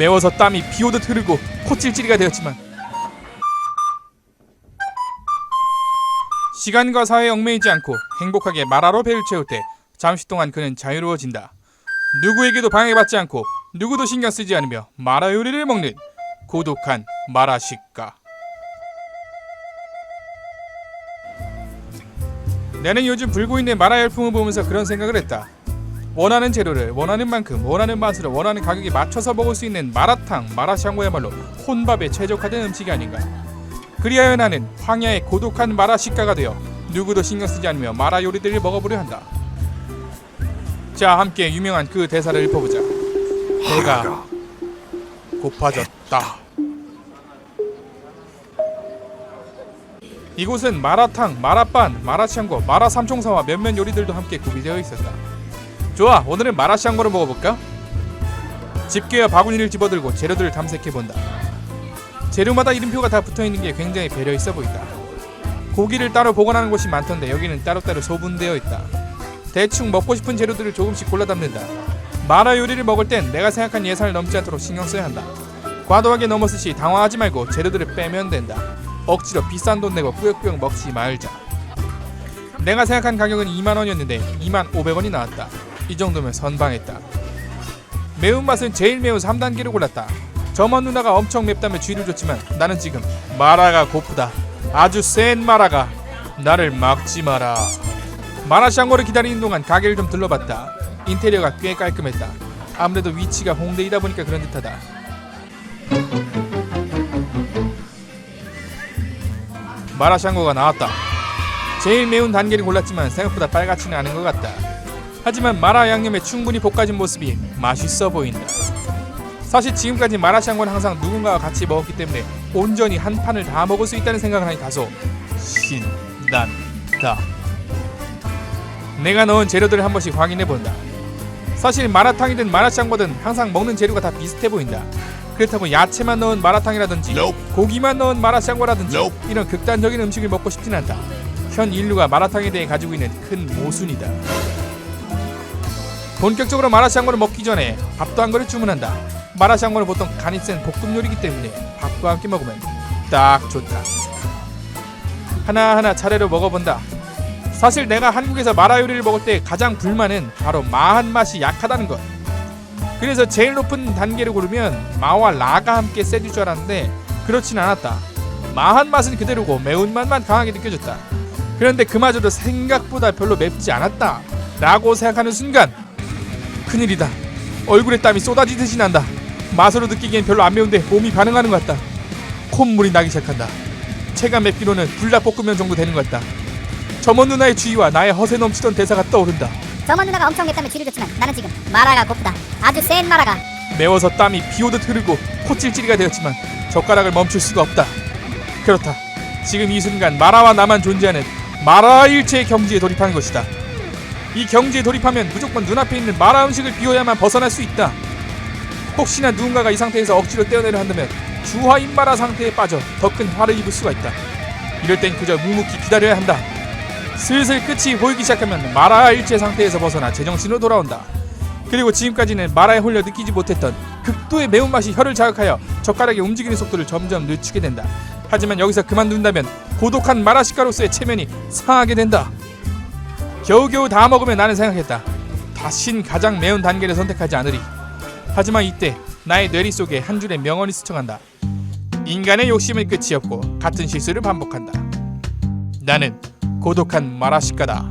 매워서 땀이 비오듯 흐르고 코찔찔이가 되었지만 시간과 사회에 얽매이지 않고 행복하게 마라로 배를 채울 때 잠시 동안 그는 자유로워진다. 누구에게도 방해받지 않고 누구도 신경 쓰지 않으며 마라 요리를 먹는 고독한 마라 식가. 나는 요즘 불고 있는 마라 열풍을 보면서 그런 생각을 했다. 원하는 재료를 원하는 만큼 원하는 맛으로 원하는 가격에 맞춰서 먹을 수 있는 마라탕, 마라샹궈야말로 혼밥에 최적화된 음식이 아닌가. 그리하여 나는 황야의 고독한 마라 식가가 되어 누구도 신경 쓰지 않으며 마라 요리들을 먹어보려 한다. 자, 함께 유명한 그 대사를 읽어보자. 배가 고파졌다. 이곳은 마라탕, 마라빵, 마라샹궈, 마라삼총사와 몇몇 요리들도 함께 구비되어 있었다. 좋아, 오늘은 마라샹궈를 먹어볼까? 집게와 바구니를 집어들고 재료들을 탐색해 본다. 재료마다 이름표가 다 붙어 있는 게 굉장히 배려 있어 보인다. 고기를 따로 보관하는 곳이 많던데 여기는 따로따로 소분되어 있다. 대충 먹고 싶은 재료들을 조금씩 골라 담는다. 마라 요리를 먹을 땐 내가 생각한 예산을 넘지 않도록 신경 써야 한다. 과도하게 넘었으시 당황하지 말고 재료들을 빼면 된다. 억지로 비싼 돈 내고 꾸역꾸역 먹지 말자. 내가 생각한 가격은 2만 원이었는데 2만 500원이 나왔다. 이 정도면 선방했다. 매운맛은 제일 매운 3단계를 골랐다. 저먼 누나가 엄청 맵다며 쥐를 줬지만 나는 지금 마라가 고프다. 아주 센 마라가 나를 막지 마라. 마라샹궈를 기다리는 동안 가게를 좀 둘러봤다. 인테리어가 꽤 깔끔했다. 아무래도 위치가 홍대이다 보니까 그런 듯하다. 마라샹궈가 나왔다. 제일 매운 단계를 골랐지만 생각보다 빨갛지는 않은 것 같다. 하지만 마라 양념에 충분히 볶아진 모습이 맛있어 보인다. 사실 지금까지 마라샹궈는 항상 누군가와 같이 먹었기 때문에 온전히 한 판을 다 먹을 수 있다는 생각을 하니 다소 신난다. 내가 넣은 재료들을 한 번씩 확인해 본다. 사실 마라탕이든 마라샹궈든 항상 먹는 재료가 다 비슷해 보인다. 그렇다고 야채만 넣은 마라탕이라든지 고기만 넣은 마라샹궈라든지 이런 극단적인 음식을 먹고 싶진 않다. 현 인류가 마라탕에 대해 가지고 있는 큰 모순이다. 본격적으로 마라샹궈를 먹기 전에 밥도 한 그릇 주문한다. 마라샹궈는 보통 간이 센 볶음 요리이기 때문에 밥과 함께 먹으면 딱 좋다. 하나하나 차례로 먹어본다. 사실 내가 한국에서 마라 요리를 먹을 때 가장 불만은 바로 마한 맛이 약하다는 것. 그래서 제일 높은 단계를 고르면 마와 라가 함께 세질 줄 알았는데 그렇진 않았다. 마한 맛은 그대로고 매운맛만 강하게 느껴졌다. 그런데 그마저도 생각보다 별로 맵지 않았다. 라고 생각하는 순간 큰일이다. 얼굴에 땀이 쏟아지듯이 난다. 맛으로 느끼기엔 별로 안 매운데 몸이 반응하는 것 같다. 콧물이 나기 시작한다. 체감 맵기로는 불닭볶음면 정도 되는 것 같다. 점원 누나의 주의와 나의 허세 넘치던 대사가 떠오른다. 저먼 누나가 엄청 맵다며 쥐를 줬지만 나는 지금 마라가 고프다. 아주 센 마라가. 매워서 땀이 비오듯 흐르고 코찔찔이가 되었지만 젓가락을 멈출 수가 없다. 그렇다. 지금 이 순간 마라와 나만 존재하는 마라 일체의 경지에 돌입하는 것이다. 이 경지에 돌입하면 무조건 눈앞에 있는 마라 음식을 비워야만 벗어날 수 있다. 혹시나 누군가가 이 상태에서 억지로 떼어내려 한다면 주화 인 마라 상태에 빠져 더 큰 화를 입을 수가 있다. 이럴 땐 그저 묵묵히 기다려야 한다. 슬슬 끝이 보이기 시작하면 마라 일체 상태에서 벗어나 제정신으로 돌아온다. 그리고 지금까지는 마라에 홀려 느끼지 못했던 극도의 매운맛이 혀를 자극하여 젓가락의 움직이는 속도를 점점 늦추게 된다. 하지만 여기서 그만둔다면 고독한 마라 식가로서의 체면이 상하게 된다. 겨우겨우 다 먹으면 나는 생각했다. 다신 가장 매운 단계를 선택하지 않으리. 하지만 이때 나의 뇌리 속에 한 줄의 명언이 스쳐간다. 인간의 욕심은 끝이 없고 같은 실수를 반복한다. 나는 고독한 마라 식가다.